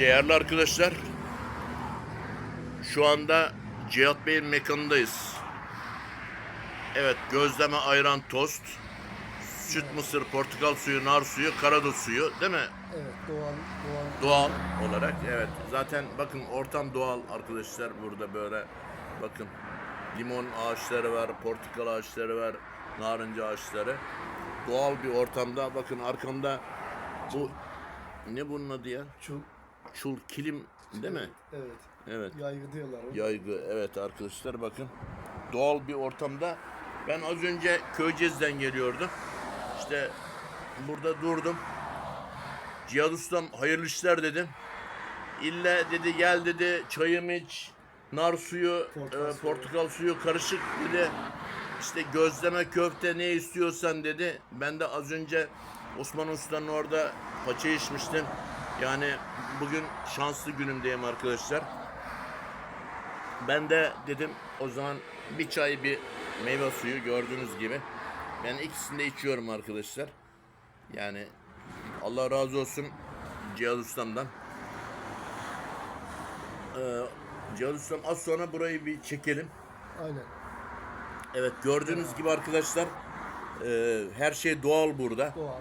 Değerli arkadaşlar, şu anda Cihat Bey'in mekanındayız. Evet, gözleme ayran tost, süt mısır, portakal suyu, nar suyu, karadut suyu değil mi? Evet doğal doğal. Doğal olarak evet. Zaten bakın ortam doğal arkadaşlar burada böyle. Bakın limon ağaçları var, portakal ağaçları var, narınca ağaçları. Doğal bir ortamda bakın arkamda bu ne bunun adı ya? Çul. Çul kilim değil mi? Evet. Evet. Yaygı diyorlar. o. Yaygı evet arkadaşlar bakın. Doğal bir ortamda. Ben az önce Köyceğiz'den geliyordum. İşte burada durdum. Cihat Ustam hayırlı işler dedim. İlle dedi gel dedi çayım iç, nar suyu, Portakal e, suyu. portakal suyu karışık dedi. İşte gözleme köfte ne istiyorsan dedi. Ben de az önce Osman Usta'nın orada paça içmiştim. Yani bugün şanslı günümdeyim arkadaşlar. Ben de dedim o zaman bir çay bir meyve suyu gördüğünüz gibi. Ben ikisini de içiyorum arkadaşlar. Yani Allah razı olsun Cihaz Ustam'dan. Ee, Cihaz Ustam az sonra burayı bir çekelim. Aynen. Evet gördüğünüz gibi arkadaşlar e, her şey doğal burada. Doğal.